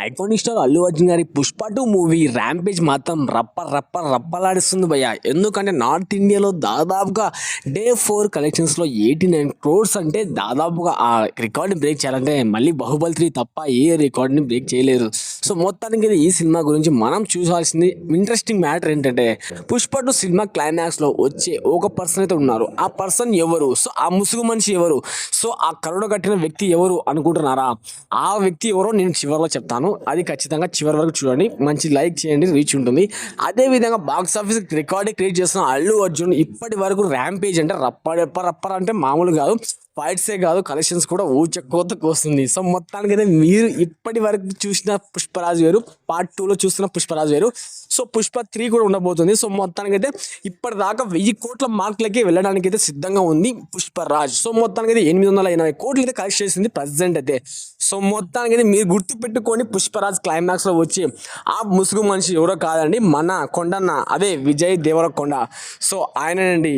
Iconic star Allu Arjun గారి Pushpa two movie rampage మాత్రం రప్ప రప్ప రప్పలాడిస్తుంది భయ్య. ఎందుకంటే నార్త్ ఇండియాలో దాదాపుగా డే ఫోర్ కలెక్షన్స్లో ఎయిటీ నైన్ క్రోర్స్ అంటే దాదాపుగా ఆ రికార్డ్ని బ్రేక్ చేయాలంటే మళ్ళీ బాహుబలి త్రీ తప్ప ఏ రికార్డ్ని బ్రేక్ చేయలేరు. సో మొత్తానికి ఈ సినిమా గురించి మనం చూసాల్సింది ఇంట్రెస్టింగ్ మ్యాటర్ ఏంటంటే పుష్ప టూ సినిమా క్లైమాక్స్లో వచ్చే ఒక పర్సన్ అయితే ఉన్నారు. ఆ పర్సన్ ఎవరు? సో ఆ ముసుగు మనిషి ఎవరు? సో ఆ కరుణ కట్టిన వ్యక్తి ఎవరు అనుకుంటున్నారా? ఆ వ్యక్తి ఎవరో నేను చివరిలో చెప్తాను. అది ఖచ్చితంగా చివరి వరకు చూడండి. మంచి లైక్ చేయండి రీచ్ ఉంటుంది. అదే విధంగా బాక్స్ ఆఫీస్ రికార్డ్ క్రియేట్ చేస్తున్న అల్లు అర్జున్ ఇప్పటి వరకు ర్యాంపేజ్ అంటే రప్ప రప్ప రప్ప అంటే మామూలు కాదు. ఫైట్సే కాదు కలెక్షన్స్ కూడా ఊచకోతకు వస్తుంది. సో మొత్తానికి అయితే మీరు ఇప్పటి వరకు చూసిన పుష్పరాజు వేరు పార్ట్ టూలో చూస్తున్న పుష్పరాజు వేరు సో పుష్ప త్రీ కూడా ఉండబోతుంది. సో మొత్తానికి అయితే ఇప్పటిదాకా వెయ్యి కోట్ల మార్కులకి వెళ్ళడానికి అయితే సిద్ధంగా ఉంది పుష్పరాజ్. సో మొత్తానికి అయితే ఎనిమిది వందల ఎనభై కోట్లు అయితే కలెక్ట్ చేసింది ప్రజెంట్ అయితే. సో మొత్తానికి అయితే మీరు గుర్తుపెట్టుకొని పుష్పరాజ్ క్లైమాక్స్లో వచ్చి ఆ ముసుగు మనిషి ఎవరో కాదండి మన కొండన్న అదే విజయ్ దేవరకొండ. సో ఆయనండి